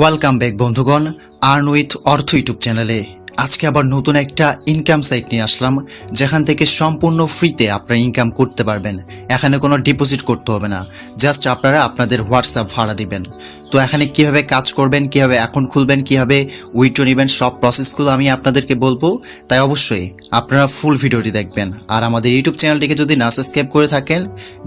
Welcome back বন্ধুগণ earn with অর্থ YouTube চ্যানেলে আজকে আবার নতুন একটা ইনকাম সাইট নিয়ে আসলাম, যেখান থেকে সম্পূর্ণ ফ্রিতে আপনারা ইনকাম করতে পারবেন। এখানে কোনো ডিপোজিট করতে হবে না। জাস্ট আপনারা আপনাদের হোয়াটসঅ্যাপ ভাড়া দিবেন। তো এখানে কীভাবে কাজ করবেন, কীভাবে অ্যাকাউন্ট খুলবেন, কীভাবে উইথড্র নেবেন, সব প্রসেসগুলো আমি আপনাদেরকে বলব। তাই অবশ্যই আপনারা ফুল ভিডিওটি দেখবেন। আর আমাদের ইউটিউব চ্যানেলটিকে যদি না সাবস্ক্রাইব করে থাকেন,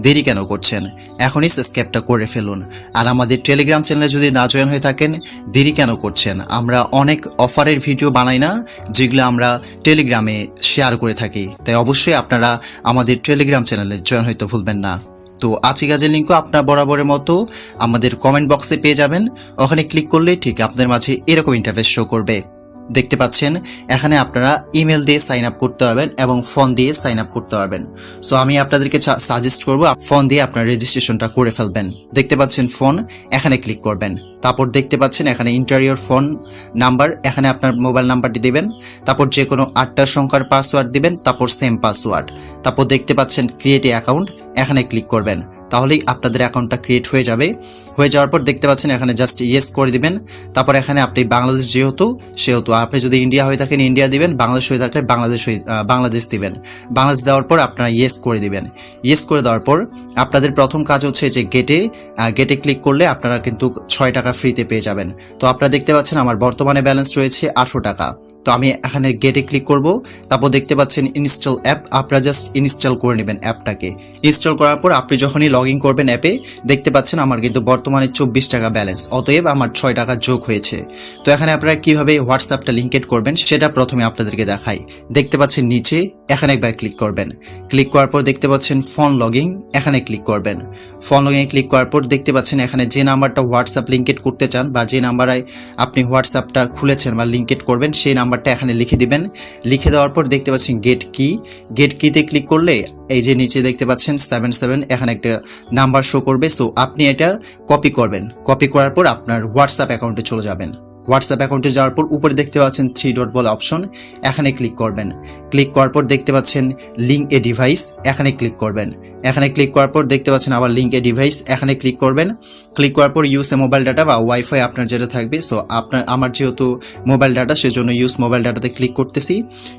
দেরি কেন করছেন? এখনই সাবস্ক্রাইবটা করে ফেলুন। আর আমাদের টেলিগ্রাম চ্যানেলে যদি না জয়েন হয়ে থাকেন, দেরি কেন করছেন? আমরা অনেক অফারের ভিডিও বানাই না, যেগুলো আমরা টেলিগ্রামে শেয়ার করে থাকি। তাই অবশ্যই আপনারা আমাদের টেলিগ্রাম চ্যানেলে জয়েন হইতে ভুলবেন না। তো আজকে কাজের লিঙ্কও আপনার বরাবরের মতো আমাদের কমেন্ট বক্সে পেয়ে যাবেন। ওখানে ক্লিক করলে ঠিক আপনাদের মাঝে এরকম ইন্টারফেস শো করবে। দেখতে পাচ্ছেন, এখানে আপনারা ইমেল দিয়ে সাইন আপ করতে পারবেন এবং ফোন দিয়ে সাইন আপ করতে পারবেন। সো আমি আপনাদেরকে সাজেস্ট করব ফোন দিয়ে আপনার রেজিস্ট্রেশনটা করে ফেলবেন। দেখতে পাচ্ছেন ফোন এখানে ক্লিক করবেন। তারপর দেখতে পাচ্ছেন, এখানে ইন্টারিয়র ফোন নাম্বার এখানে আপনার মোবাইল নাম্বারটি দিবেন। তারপর যে কোনো আটটা সংখ্যার পাসওয়ার্ড দিবেন, তারপর সেম পাসওয়ার্ড তারপর দেখতে পাচ্ছেন ক্রিয়েট অ্যাকাউন্ট এখানে ক্লিক করবেন। তাহলেই আপনাদের অ্যাকাউন্টটা ক্রিয়েট হয়ে যাবে। হয়ে যাওয়ার পর দেখতে পাচ্ছেন এখানে জাস্ট ইয়েস করে দিবেন। তারপর এখানে আপনি বাংলাদেশ যেহেতু, সেহেতু। আপনি যদি ইন্ডিয়া হয়ে থাকেন ইন্ডিয়া দিবেন, বাংলাদেশ হয়ে থাকলে বাংলাদেশ বাংলাদেশ দিবেন। বাংলাদেশ দেওয়ার পর আপনারা ইয়েস করে দিবেন। ইয়েস করে দেওয়ার পর আপনাদের প্রথম কাজ হচ্ছে যে গেটে গেটে ক্লিক করলে আপনারা কিন্তু ছয় টাকা ফ্রিতে পেয়ে যাবেন। তো আপনারা দেখতে পাচ্ছেন আমার বর্তমানে ব্যালেন্স রয়েছে আটশো টাকা। তো আমি এখানে গেটে ক্লিক করব। তারপর দেখতে পাচ্ছেন ইনস্টল অ্যাপ আপনারা জাস্ট ইনস্টল করে নেবেন অ্যাপটাকে। ইনস্টল করার পর আপনি যখনই লগ ইন করবেন অ্যাপে, দেখতে পাচ্ছেন আমার কিন্তু বর্তমানে চব্বিশ টাকা ব্যালেন্স অতএব আমার ছয় টাকা যোগ হয়েছে। তো এখানে আপনারা কীভাবে হোয়াটসঅ্যাপটা লিঙ্কেড করবেন, সেটা প্রথমে আপনাদেরকে দেখাই। দেখতে পাচ্ছেন নিচে এখানে একবার ক্লিক করবেন। ক্লিক করার পর দেখতে পাচ্ছেন ফোন লগিং এখানে ক্লিক করবেন। ফোন লগিংয়ে ক্লিক করার পর দেখতে পাচ্ছেন এখানে যে নাম্বারটা হোয়াটসঅ্যাপ লিঙ্কেড করতে চান বা যে নাম্বারে আপনি হোয়াটসঅ্যাপটা খুলেছেন বা লিঙ্কেড করবেন, সেই নাম্বারটা এখানে লিখে দিবেন। লিখে দেওয়ার পর দেখতে পাচ্ছেন গেট কি গেট কিতে ক্লিক করলে এই যে নিচে দেখতে পাচ্ছেন সেভেন সেভেন এখানে একটা নাম্বার শো করবে। সো আপনি এটা কপি করবেন। কপি করার পর আপনার হোয়াটসঅ্যাপ অ্যাকাউন্টে চলে যাবেন। হোয়াটসঅ্যাপ অ্যাকাউন্টে যাওয়ার পর উপরে দেখতে পাচ্ছেন থ্রি ডট বলে অপশন এখানে ক্লিক করবেন। ক্লিক করার পর দেখতে পাচ্ছেন লিঙ্ক এ ডিভাইস এখানে ক্লিক করবেন। এখানে ক্লিক করার পর দেখতে পাচ্ছেন আবার লিঙ্ক এ ডিভাইস এখানে ক্লিক করবেন। ক্লিক করার পর ইউজ এ মোবাইল ডাটা বা ওয়াইফাই আপনার যেটা থাকবে সো আপনার, আমার যেহেতু মোবাইল ডাটা সেজন্য ইউজ মোবাইল ডাটাতে ক্লিক করতেছি।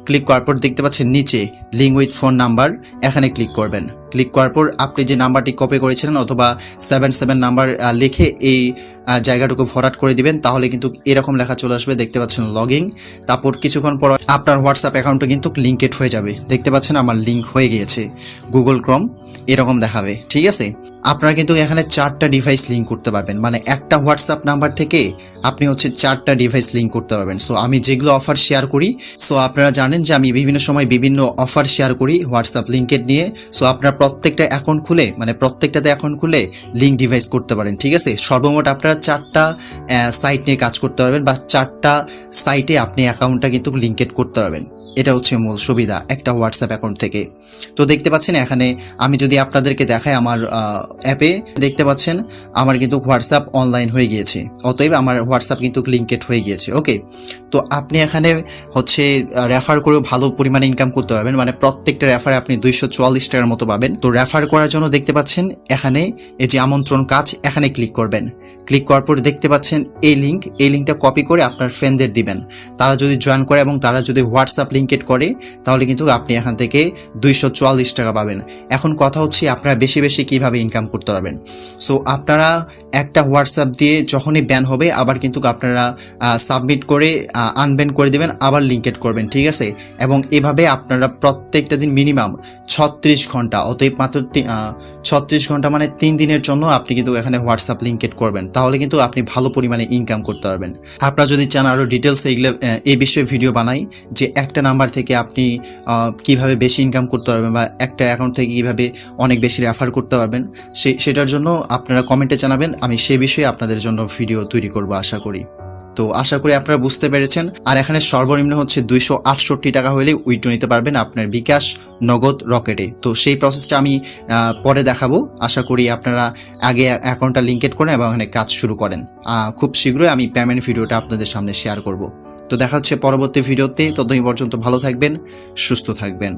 ক্লিক করার পর দেখতে পাচ্ছেন নিচে লিঙ্ক উইথ ফোন নাম্বার এখানে ক্লিক করবেন। ক্লিক করার পর আপনি যে নাম্বারটি কপি করেছিলেন অথবা সেভেন সেভেন নাম্বার লিখে এই জায়গাটুকু ভরাট করে দিবেন, তাহলে কিন্তু এরকম লেখা চলে আসবে। দেখতে পাচ্ছেন লগিং তারপর কিছুক্ষণ পর আপনার হোয়াটসঅ্যাপ অ্যাকাউন্টে কিন্তু লিঙ্কেড হয়ে যাবে। দেখতে পাচ্ছেন আমার লিঙ্ক হয়ে গিয়েছে গুগল ক্রম এরকম দেখাবে। ঠিক আছে? আপনারা কিন্তু এখানে চারটা ডিভাইস লিঙ্ক করতে পারবেন। মানে একটা হোয়াটসঅ্যাপ নাম্বার থেকে আপনি হচ্ছে চারটা ডিভাইস লিঙ্ক করতে পারবেন। সো আমি যেগুলো অফার শেয়ার করি সো আপনারা জানেন যে আমি বিভিন্ন সময় বিভিন্ন অফার শেয়ার করি হোয়াটসঅ্যাপ লিঙ্কের নিয়ে। সো আপনারা প্রত্যেকটা অ্যাকাউন্ট খুলে মানে প্রত্যেকটাতে অ্যাকাউন্ট খুলে লিঙ্ক ডিভাইস করতে পারেন, ঠিক আছে? সর্বমোট আপনারা চারটা সাইট নিয়ে কাজ করতে পারবেন বা চারটা সাইটে আপনি অ্যাকাউন্টটা কিন্তু লিঙ্কেড করতে পারবেন। এটা হচ্ছে মূল সুবিধা একটা হোয়াটসঅ্যাপ অ্যাকাউন্ট থেকে। তো দেখতে পাচ্ছেন এখানে আমি যদি আপনাদেরকে দেখাই আমার অ্যাপে দেখতে পাচ্ছেন আমার কিন্তু হোয়াটসঅ্যাপ অনলাইন হয়ে গিয়েছে। অতএব আমার হোয়াটসঅ্যাপ কিন্তু লিঙ্কেড হয়ে গিয়েছে ওকে তো আপনি এখানে হচ্ছে রেফার করেও ভালো পরিমাণে ইনকাম করতে পারবেন। মানে প্রত্যেকটা রেফারে আপনি দুইশো চুয়াল্লিশ টাকার মতো পাবেন। তো রেফার করার জন্য দেখতে পাচ্ছেন এখানে এই যে আমন্ত্রণ কাজ, এখানে ক্লিক করবেন। ক্লিক করার পর দেখতে পাচ্ছেন এই লিঙ্ক এই লিঙ্কটা কপি করে আপনার ফ্রেন্ডদের দিবেন। তারা যদি জয়েন করে এবং তারা যদি হোয়াটসঅ্যাপ লিঙ্কেড করে, তাহলে কিন্তু আপনি এখান থেকে দুইশো চুয়াল্লিশ টাকা পাবেন। এখন কথা হচ্ছে আপনারা বেশি বেশি কীভাবে ইনকাম করতে পারবেন। সো আপনারা একটা হোয়াটসঅ্যাপ দিয়ে যখনই ব্যান হবে, আবার কিন্তু আপনারা সাবমিট করে আনব্যান করে দেবেন, আবার লিঙ্কেড করবেন, ঠিক আছে? এবং এভাবে আপনারা প্রত্যেকটা দিন মিনিমাম ছত্রিশ ঘণ্টা, অতএব মাত্র ছত্রিশ ঘণ্টা মানে তিন দিনের জন্য আপনি কিন্তু এখানে হোয়াটসঅ্যাপ লিঙ্কেড করবেন। তাহলে কিন্তু আপনি ভালো পরিমাণে ইনকাম করতে পারবেন। আপনারা যদি চান আরও ডিটেলস এইগুলো এই বিষয়ে ভিডিও বানাই, যে একটা নাম্বার থেকে আপনি কীভাবে বেশি ইনকাম করতে পারবেন বা একটা অ্যাকাউন্ট থেকে কীভাবে অনেক বেশি রেফার করতে পারবেন, সে, সেটার জন্য আপনারা কমেন্টে জানাবেন। আমি সে বিষয়ে আপনাদের জন্য ভিডিও তৈরি করব, আশা করি। তো আশা করি আপনারা বুঝতে পেরেছেন। আর এখানে সর্বনিম্ন হচ্ছে দুইশো আটষট্টি টাকা হলে উইথড্র নিতে পারবেন আপনার বিকাশ নগদ রকেটে। তো সেই প্রসেসটা আমি পরে দেখাবো। আশা করি আপনারা আগে অ্যাকাউন্টটা লিঙ্কেড করেন এবং এখানে কাজ শুরু করেন। খুব শীঘ্রই আমি পেমেন্ট ভিডিওটা আপনাদের সামনে শেয়ার করব। তো দেখা হচ্ছে পরবর্তী ভিডিওতে ততদিন পর্যন্ত ভালো থাকবেন, সুস্থ থাকবেন।